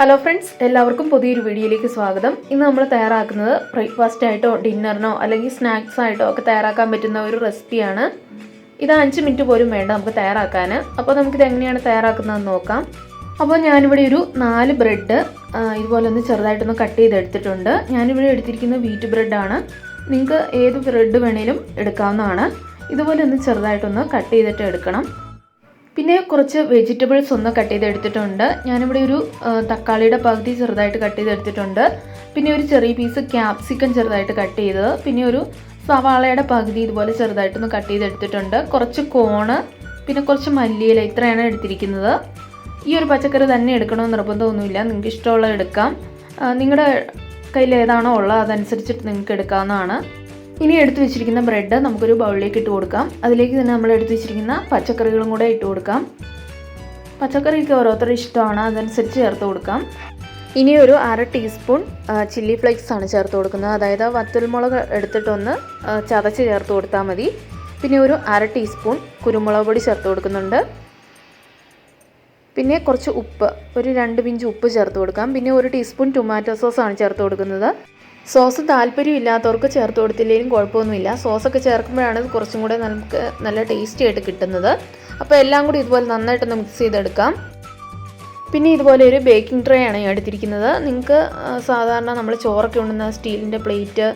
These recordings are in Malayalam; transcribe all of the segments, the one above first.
ഹലോ ഫ്രണ്ട്സ് എല്ലാവർക്കും പുതിയൊരു വീഡിയോയിലേക്ക് സ്വാഗതം. ഇന്ന് നമ്മൾ തയ്യാറാക്കുന്നത് ബ്രേക്ക്ഫാസ്റ്റ് ആയിട്ടോ ഡിന്നറിനോ അല്ലെങ്കിൽ സ്നാക്സ് ആയിട്ടോ ഒക്കെ തയ്യാറാക്കാൻ പറ്റുന്ന ഒരു റെസിപ്പിയാണ് ഇത് അഞ്ച് മിനിറ്റ് പോലും വേണ്ട നമുക്ക് തയ്യാറാക്കാൻ അപ്പോൾ നമുക്കിത് എങ്ങനെയാണ് തയ്യാറാക്കുന്നതെന്ന് നോക്കാം. അപ്പോൾ ഞാനിവിടെ ഒരു നാല് ബ്രെഡ് ഇതുപോലെ ഒന്ന് ചെറുതായിട്ടൊന്ന് കട്ട് ചെയ്തെടുത്തിട്ടുണ്ട്. ഞാനിവിടെ എടുത്തിരിക്കുന്നത് വീറ്റ് ബ്രെഡാണ് നിങ്ങൾക്ക് ഏത് ബ്രെഡ് വേണേലും എടുക്കാവുന്നതാണ്. ഇതുപോലെ ഒന്ന് ചെറുതായിട്ടൊന്ന് കട്ട് ചെയ്തിട്ട് എടുക്കണം. പിന്നെ കുറച്ച് വെജിറ്റബിൾസ് ഒന്ന് കട്ട് ചെയ്തെടുത്തിട്ടുണ്ട്. ഞാനിവിടെ ഒരു തക്കാളിയുടെ പകുതി ചെറുതായിട്ട് കട്ട് ചെയ്തെടുത്തിട്ടുണ്ട്. പിന്നെ ഒരു ചെറിയ പീസ് ക്യാപ്സിക്കം ചെറുതായിട്ട് കട്ട് ചെയ്തത്. പിന്നെ ഒരു സവാളയുടെ പകുതി ഇതുപോലെ ചെറുതായിട്ടൊന്ന് കട്ട് ചെയ്തെടുത്തിട്ടുണ്ട്. കുറച്ച് കോണ് പിന്നെ കുറച്ച് മല്ലിയില ഇത്രയാണ് എടുത്തിരിക്കുന്നത്. ഈ ഒരു പച്ചക്കറി തന്നെ എടുക്കണമെന്ന് നിർബന്ധമൊന്നുമില്ല. നിങ്ങൾക്ക് ഇഷ്ടമുള്ള എടുക്കാം. നിങ്ങളുടെ കയ്യിൽ ഏതാണോ ഉള്ളത് അതനുസരിച്ചിട്ട് നിങ്ങൾക്ക് എടുക്കാവുന്നതാണ്. ഇനി എടുത്തു വെച്ചിരിക്കുന്ന ബ്രെഡ് നമുക്കൊരു ബൗളിലേക്ക് ഇട്ട് കൊടുക്കാം. അതിലേക്ക് തന്നെ നമ്മൾ എടുത്തു വെച്ചിരിക്കുന്ന പച്ചക്കറികളും കൂടെ ഇട്ട് കൊടുക്കാം. പച്ചക്കറിക്ക് ഓരോരുത്തരുടെ ഇഷ്ടമാണ് അതനുസരിച്ച് ചേർത്ത് കൊടുക്കാം. ഇനി ഒരു അര ടീസ്പൂൺ ചില്ലി ഫ്ലേക്സ് ആണ് ചേർത്ത് കൊടുക്കുന്നത്. അതായത് വത്തൽമുളക് എടുത്തിട്ടൊന്ന് ചതച്ച് ചേർത്ത് കൊടുത്താൽ മതി. പിന്നെ ഒരു അര ടീസ്പൂൺ കുരുമുളക് പൊടി ചേർത്ത് കൊടുക്കുന്നുണ്ട്. പിന്നെ കുറച്ച് ഉപ്പ് ഒരു രണ്ട് പിഞ്ച് ഉപ്പ് ചേർത്ത് കൊടുക്കാം. പിന്നെ ഒരു ടീസ്പൂൺ ടൊമാറ്റോ സോസ് ആണ് ചേർത്ത് കൊടുക്കുന്നത്. സോസ് താല്പര്യമില്ലാത്തവർക്ക് ചേർത്ത് കൊടുത്തില്ലെങ്കിലും കുഴപ്പമൊന്നുമില്ല. സോസൊക്കെ ചേർക്കുമ്പോഴാണ് കുറച്ചും കൂടെ നമുക്ക് നല്ല ടേസ്റ്റി ആയിട്ട് കിട്ടുന്നത്. അപ്പോൾ എല്ലാം കൂടി ഇതുപോലെ നന്നായിട്ടൊന്ന് മിക്സ് ചെയ്തെടുക്കാം. പിന്നെ ഇതുപോലെ ഒരു ബേക്കിംഗ് ട്രേ ആണ് ഞാൻ എടുത്തിരിക്കുന്നത്. നിങ്ങൾക്ക് സാധാരണ നമ്മൾ ചോറൊക്കെ ഉണ്ടുന്ന സ്റ്റീലിന്റെ പ്ലേറ്റ്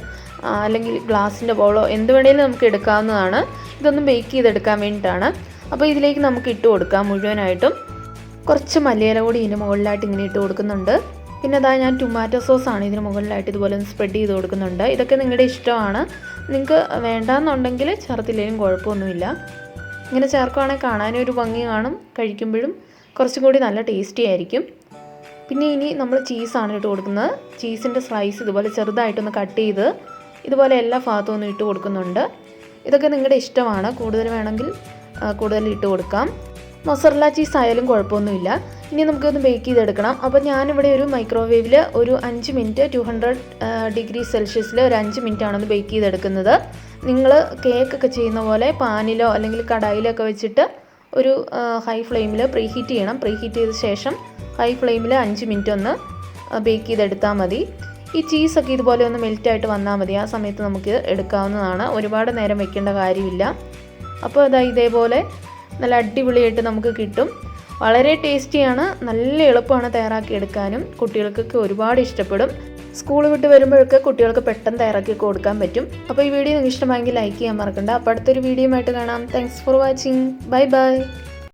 അല്ലെങ്കിൽ ഗ്ലാസിന്റെ ബൗളോ എന്ത് വേണേലും നമുക്ക് എടുക്കാവുന്നതാണ്. ഇതൊന്ന് ബേക്ക് ചെയ്തെടുക്കാൻ വേണ്ടിയിട്ടാണ്. അപ്പോൾ ഇതിലേക്ക് നമുക്ക് ഇട്ട് കൊടുക്കാം മുഴുവനായിട്ടും. കുറച്ച് മല്ലിയില കൂടി ഇതിന്റെ മുകളിലായിട്ട് ഇങ്ങനെ ഇട്ട് കൊടുക്കുന്നുണ്ട്. പിന്നെ അതായത് ഞാൻ ടൊമാറ്റോ സോസ് ആണ് ഇതിന് മുകളിലായിട്ട് ഇതുപോലെ ഒന്ന് സ്പ്രെഡ് ചെയ്ത് കൊടുക്കുന്നുണ്ട്. ഇതൊക്കെ നിങ്ങളുടെ ഇഷ്ടമാണ്. നിങ്ങൾക്ക് വേണ്ടാന്നുണ്ടെങ്കിൽ ചേർത്തില്ലെങ്കിലും കുഴപ്പമൊന്നുമില്ല. ഇങ്ങനെ ചേർക്കുവാണെങ്കിൽ കാണാനും ഒരു ഭംഗി കാണും. കഴിക്കുമ്പോഴും കുറച്ചും കൂടി നല്ല ടേസ്റ്റി ആയിരിക്കും. പിന്നെ ഇനി നമ്മൾ ചീസാണ് ഇട്ട് കൊടുക്കുന്നത്. ചീസിന്റെ സ്ലൈസ് ഇതുപോലെ ചെറുതായിട്ടൊന്ന് കട്ട് ചെയ്ത് ഇതുപോലെ എല്ലാ ഭാഗത്തും ഒന്ന് ഇട്ട് കൊടുക്കുന്നുണ്ട്. ഇതൊക്കെ നിങ്ങളുടെ ഇഷ്ടമാണ്. കൂടുതൽ വേണമെങ്കിൽ കൂടുതൽ ഇട്ട് കൊടുക്കാം. മൊസറല്ല ചീസ് ആയാലും കുഴപ്പമൊന്നുമില്ല. ഇനി നമുക്കൊന്ന് ബേക്ക് ചെയ്തെടുക്കണം. അപ്പോൾ ഞാനിവിടെ ഒരു മൈക്രോവേവിൽ ഒരു അഞ്ച് മിനിറ്റ് ടു ഹൺഡ്രഡ് ഡിഗ്രി സെൽഷ്യസിൽ ഒരു അഞ്ച് മിനിറ്റ് ഒന്ന് ബേക്ക് ചെയ്തെടുക്കുന്നത്. നിങ്ങൾ കേക്കൊക്കെ ചെയ്യുന്ന പോലെ പാനിലോ അല്ലെങ്കിൽ കടായിലോ ഒക്കെ വെച്ചിട്ട് ഒരു ഹൈ ഫ്ലെയിമിൽ പ്രീ ഹീറ്റ് ചെയ്യണം. പ്രീ ഹീറ്റ് ചെയ്ത ശേഷം ഹൈ ഫ്ലെയിമിൽ അഞ്ച് മിനിറ്റ് ഒന്ന് ബേക്ക് ചെയ്തെടുത്താൽ മതി. ഈ ചീസൊക്കെ ഇതുപോലെ ഒന്ന് മെൽറ്റായിട്ട് വന്നാൽ മതി. ആ സമയത്ത് നമുക്ക് എടുക്കാവുന്നതാണ്. ഒരുപാട് നേരം വെക്കേണ്ട കാര്യമില്ല. അപ്പോൾ അതാ ഇതേപോലെ നല്ല അടിപൊളിയായിട്ട് നമുക്ക് കിട്ടും. വളരെ ടേസ്റ്റിയാണ് നല്ല എളുപ്പമാണ് തയ്യാറാക്കി എടുക്കാനും. കുട്ടികൾക്കൊക്കെ ഒരുപാട് ഇഷ്ടപ്പെടും. സ്കൂൾ വിട്ട് വരുമ്പോഴൊക്കെ കുട്ടികൾക്ക് പെട്ടെന്ന് തയ്യാറാക്കി കൊടുക്കാൻ പറ്റും. അപ്പോൾ ഈ വീഡിയോ നിങ്ങൾക്ക് ഇഷ്ടമായെങ്കിൽ ലൈക്ക് ചെയ്യാൻ മറക്കണ്ട. അപ്പോൾ അടുത്തൊരു വീഡിയോ ആയിട്ട് കാണാം. Thanks for watching bye bye